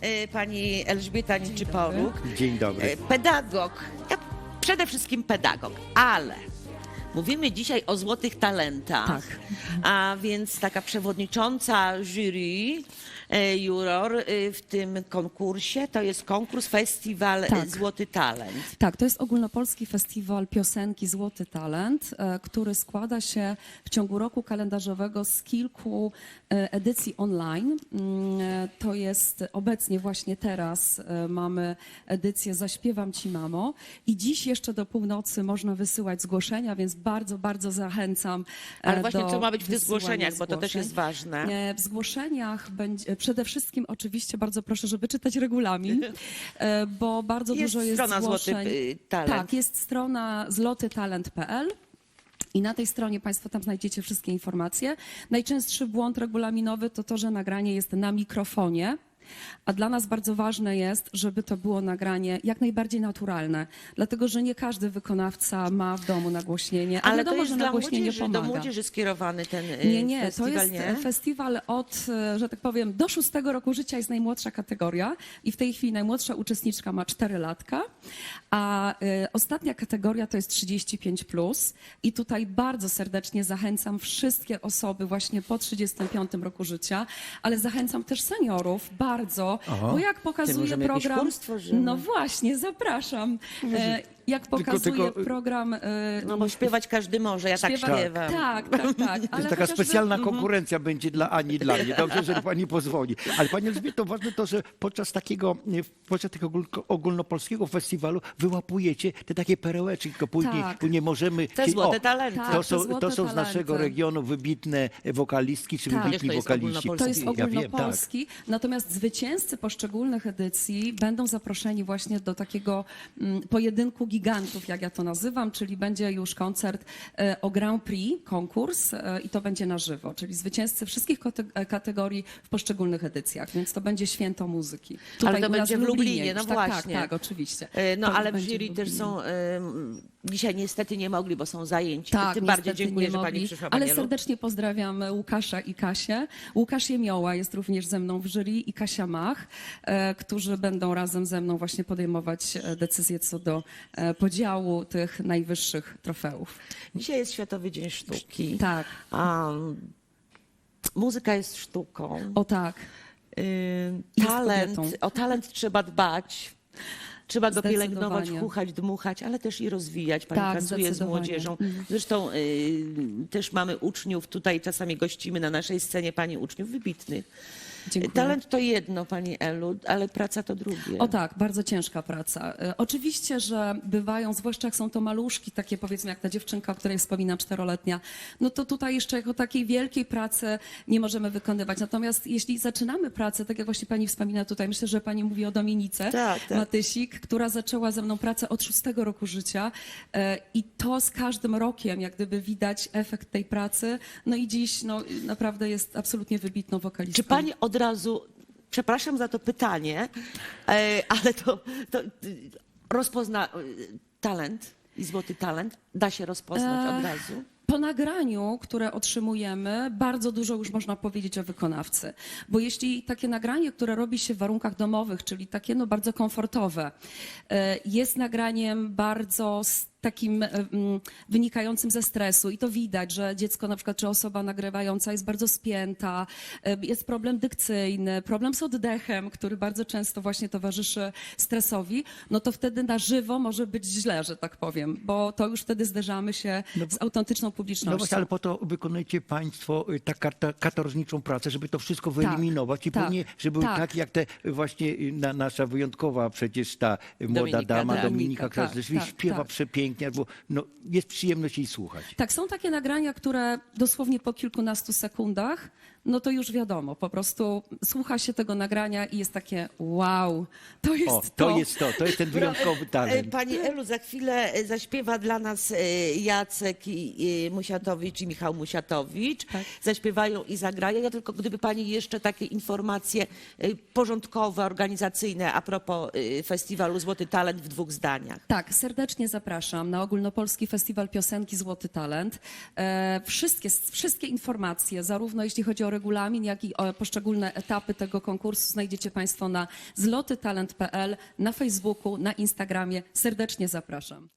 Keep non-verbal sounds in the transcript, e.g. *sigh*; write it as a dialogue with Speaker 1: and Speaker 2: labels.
Speaker 1: e, pani Elżbieta Niczyporuk.
Speaker 2: Dzień dobry.
Speaker 1: E, Pedagog, ja przede wszystkim pedagog, ale mówimy dzisiaj o złotych talentach.
Speaker 3: Tak.
Speaker 1: A więc taka przewodnicząca jury, e, juror e, w tym konkursie, to jest konkurs, festiwal
Speaker 3: Tak.
Speaker 1: Złoty Talent.
Speaker 3: Tak, to jest ogólnopolski festiwal piosenki Złoty Talent, e, który składa się w ciągu roku kalendarzowego z kilku edycji online. Mm, To jest obecnie właśnie teraz mamy edycję Zaśpiewam Ci Mamo i dziś jeszcze do północy można wysyłać zgłoszenia, więc bardzo, bardzo zachęcam e,
Speaker 1: Ale właśnie co ma być w tych zgłoszeniach, bo to też jest ważne.
Speaker 3: E, W zgłoszeniach będzie przede wszystkim oczywiście bardzo proszę, żeby czytać regulamin, *laughs* e, bo bardzo
Speaker 1: Jest
Speaker 3: dużo jest
Speaker 1: strona Złoty,
Speaker 3: zgłoszeń.
Speaker 1: y, Talent.
Speaker 3: Tak, jest strona zlotytalent.pl. I na tej stronie Państwo tam znajdziecie wszystkie informacje. Najczęstszy błąd regulaminowy to to, że nagranie jest na mikrofonie. A dla nas bardzo ważne jest, żeby to było nagranie jak najbardziej naturalne, dlatego że nie każdy wykonawca ma w domu nagłośnienie, a
Speaker 1: Ale
Speaker 3: wiadomo,
Speaker 1: to jest
Speaker 3: że
Speaker 1: dla
Speaker 3: nagłośnienie
Speaker 1: młodzieży, do
Speaker 3: pomaga.
Speaker 1: młodzieży skierowany ten y,
Speaker 3: Nie, nie,
Speaker 1: festiwal,
Speaker 3: to jest
Speaker 1: nie?
Speaker 3: festiwal od, e, że tak powiem, do szóstego roku życia jest najmłodsza kategoria i w tej chwili najmłodsza uczestniczka ma 4 latka, a e, ostatnia kategoria to jest 35+. Plus. I tutaj bardzo serdecznie zachęcam wszystkie osoby właśnie po 35 roku życia, ale zachęcam też seniorów bardzo, bo jak pokazuje program... No właśnie, zapraszam. E, Jak pokazuje
Speaker 2: tylko-
Speaker 3: program... e,
Speaker 1: No bo śpiewać każdy może, ja tak
Speaker 3: śpiewa-
Speaker 1: śpiewam.
Speaker 3: Tak, tak, tak. *laughs*
Speaker 2: To
Speaker 3: ale
Speaker 2: jest taka
Speaker 3: chociażby-
Speaker 2: specjalna konkurencja będzie dla Ani i dla mnie. Dobrze, że pani pozwoli. Ale pani Elżbieto, ważne to, że podczas takiego, nie, podczas tego ogól- ogólnopolskiego festiwalu wyłapujecie te takie perełeczki, tylko później
Speaker 3: Tak.
Speaker 2: nie możemy...
Speaker 1: Te
Speaker 2: Czyli-
Speaker 1: złote
Speaker 2: o,
Speaker 1: talenty.
Speaker 3: Tak.
Speaker 2: To są,
Speaker 3: złote
Speaker 2: to są z naszego
Speaker 3: talenty.
Speaker 2: regionu wybitne wokalistki czy
Speaker 3: Tak.
Speaker 2: wybitni
Speaker 1: To jest
Speaker 2: wokaliści.
Speaker 3: To jest
Speaker 1: Ja
Speaker 2: wiem, tak.
Speaker 3: ogólnopolski, natomiast zwycięzcy poszczególnych edycji będą zaproszeni właśnie do takiego mm, pojedynku gigantów, jak ja to nazywam, czyli będzie już koncert e, o Grand Prix, konkurs e, i to będzie na żywo, czyli zwycięzcy wszystkich e, kategorii w poszczególnych edycjach, więc to będzie święto muzyki.
Speaker 1: Ale to będzie w Lublinie,
Speaker 3: już.
Speaker 1: no
Speaker 3: tak,
Speaker 1: właśnie.
Speaker 3: Tak, tak, oczywiście.
Speaker 1: No
Speaker 3: To
Speaker 1: ale jury też
Speaker 3: Lublinie.
Speaker 1: są, dzisiaj niestety nie mogli, bo są zajęci.
Speaker 3: Tak,
Speaker 1: Tym bardziej dziękuję, że pani przyszła,
Speaker 3: Ale serdecznie pozdrawiam Łukasza i Kasię. Łukasz Jemioła jest również ze mną w jury i Kasia Mach, którzy będą razem ze mną właśnie podejmować decyzje co do podziału tych najwyższych trofeów.
Speaker 1: Dzisiaj jest Światowy Dzień Sztuki.
Speaker 3: Tak.
Speaker 1: Muzyka jest sztuką.
Speaker 3: O tak.
Speaker 1: Y,
Speaker 3: Jest
Speaker 1: talent, o talent trzeba dbać. Trzeba go pielęgnować, chuchać, dmuchać, ale też i rozwijać. Pani
Speaker 3: Tak,
Speaker 1: pracuje z młodzieżą.
Speaker 3: Mhm.
Speaker 1: Zresztą y, też mamy uczniów, tutaj czasami gościmy na naszej scenie pani uczniów wybitnych.
Speaker 3: Dziękuję.
Speaker 1: Talent to jedno, pani Elu, ale praca to drugie.
Speaker 3: O tak, bardzo ciężka praca. E, Oczywiście, że bywają, zwłaszcza jak są to maluszki, takie powiedzmy jak ta dziewczynka, o której wspominam, czteroletnia, no to tutaj jeszcze jako takiej wielkiej pracy nie możemy wykonywać. Natomiast jeśli zaczynamy pracę, tak jak właśnie pani wspomina tutaj, myślę, że pani mówi o Dominice
Speaker 1: Tak, tak.
Speaker 3: Matysik, która zaczęła ze mną pracę od szóstego roku życia e, i to z każdym rokiem jak gdyby widać efekt tej pracy. No i dziś no, naprawdę jest absolutnie wybitną wokalistką.
Speaker 1: Czy pani od razu, przepraszam za to pytanie, e, ale to, to y, rozpozna y, talent i złoty talent? Da się rozpoznać od
Speaker 3: E,
Speaker 1: razu?
Speaker 3: Po nagraniu, które otrzymujemy, bardzo dużo już można powiedzieć o wykonawcy. Bo jeśli takie nagranie, które robi się w warunkach domowych, czyli takie no bardzo komfortowe, e, jest nagraniem bardzo takim e, mm, wynikającym ze stresu i to widać, że dziecko na przykład, czy osoba nagrywająca jest bardzo spięta, e, jest problem dykcyjny, problem z oddechem, który bardzo często właśnie towarzyszy stresowi, no to wtedy na żywo może być źle, że tak powiem, bo to już wtedy zderzamy się z autentyczną publicznością.
Speaker 2: No właśnie, ale po to wykonujecie Państwo y, tak katorżniczą pracę, żeby to wszystko wyeliminować i
Speaker 3: tak,
Speaker 2: później, żeby
Speaker 3: tak.
Speaker 2: tak jak te y, właśnie y, na, nasza wyjątkowa przecież ta młoda
Speaker 1: Dominika,
Speaker 2: dama
Speaker 1: tak.
Speaker 2: Dominika, która
Speaker 3: Tak, tak,
Speaker 2: śpiewa
Speaker 3: tak.
Speaker 2: przepięknie, albo no, jest przyjemność jej słuchać.
Speaker 3: Tak, są takie nagrania, które dosłownie po kilkunastu sekundach, no to już wiadomo, po prostu słucha się tego nagrania i jest takie wow, to jest
Speaker 2: O,
Speaker 3: to.
Speaker 2: to jest to, to jest ten wyjątkowy
Speaker 1: E,
Speaker 2: talent.
Speaker 1: Pani Elu, za chwilę e, zaśpiewa dla nas e, Jacek i, Musiatowicz i Michał Musiatowicz.
Speaker 3: Tak.
Speaker 1: Zaśpiewają i zagrają. Ja tylko gdyby Pani jeszcze takie informacje porządkowe, organizacyjne a propos festiwalu Złoty Talent w dwóch zdaniach.
Speaker 3: Tak, serdecznie zapraszam na Ogólnopolski Festiwal Piosenki Złoty Talent. Wszystkie, wszystkie informacje, zarówno jeśli chodzi o regulamin, jak i e, poszczególne etapy tego konkursu znajdziecie Państwo na zlotytalent.pl, na Facebooku, na Instagramie. Serdecznie zapraszam.